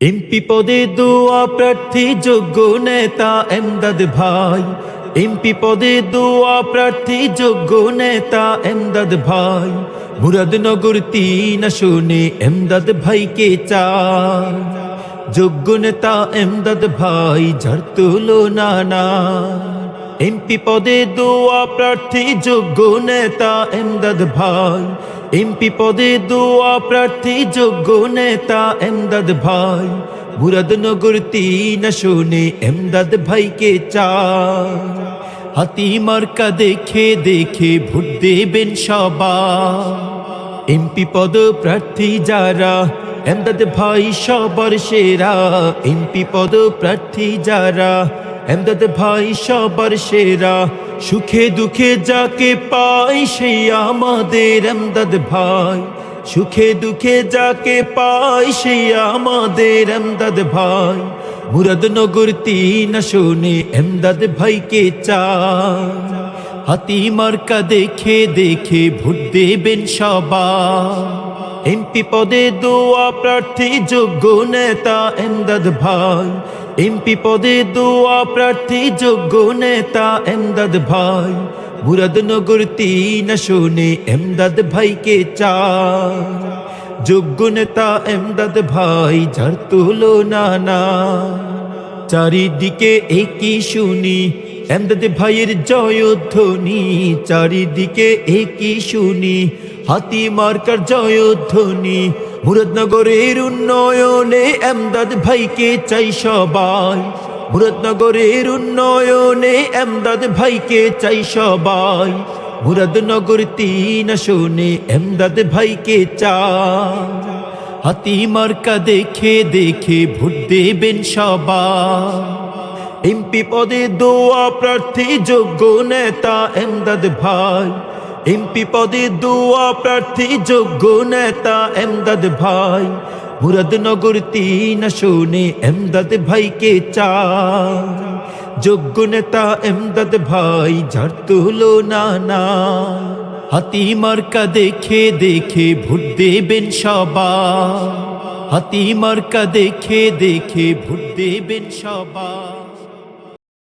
MP পদে দোয়া প্রার্থী যোগ্য নেতা এমদাদ ভাই। এমপি পদে দোয়া প্রার্থী যোগ্য নেতা এমদাদ ভাই। মুরাদনগর তিন শুনে এমদাদ ভাইকে চায় যোগ্য নেতা এমদাদ ভাই ঝাড় তুলো নানা এমপি পদে দোয়া প্রার্থী যোগ্য নেতা এমদাদ ভাই। এমপি পদে দোয়া প্রার্থী, যোগ্য নেতা এমদাদ ভাই। মুরাদনগর তিন শুনে এমদাদ ভাইকে চায় হাতি মার্কা দেখে দেখে ভোট দেবেন সবার এমপি পদ প্রার্থী যারা, এমদাদ ভাই সবার সেরা। এমপি পদ প্রার্থী যারা এমদাদ ভাই সবার সেরা, সুখে দুঃখে যাকে পাই সেই আমাদের এমদাদ ভাই। সুখে দুঃখে যাকে পাই সেই আমাদের এমদাদ ভাই। মুরাদনগর তিন শুনে এমদাদ ভাইকে চায় হাতি মার্কা দেখে দেখে ভোট দেবেন সবার এমপি পদে দোয়া প্রার্থী যোগ্য নেতা এমদাদ ভাই। এমপি পদে দোয়া প্রার্থী যোগ্য নেতা এমদাদ ভাই। মুরাদনগর তিন শুনে এমদাদ ভাইকে চায় যোগ্য নেতা এমদাদ ভাই, যার তুলো না চারিদিকে একই শুনি, এমদাদ ভাইয়ের জয়ধ্বনি। চারিদিকে একই শুনি, হাতি মার্কার জয়ধ্বনি। মুরাদনগরের উন্নয়নে এমদাদ ভাইকে চাই সবাই। মুরাদনগরের উন্নয়নে এমদাদ ভাইকে চাই সবাই। মুরাদনগর তিন শুনে এমদাদ ভাইকে চায় হাতি মার্কা দেখে দেখে ভোট দেবেন সবার এমপি পদে দোয়া প্রার্থী যোগ্য নেতা এমদাদ ভাই। এমপি পদে দোয়া প্রার্থী যোগ্য নেতা এমদাদ ভাই। মুরাদনগর তিন শুনে এমদাদ ভাইকে চায় যোগ্য নেতা এমদাদ ভাই ঝাড় তুলো নানা হাতি মার্কা দেখে দেখে ভোট দেবেন সবার হাতি মার্কা দেখে দেখে ভোট দেবেন সবার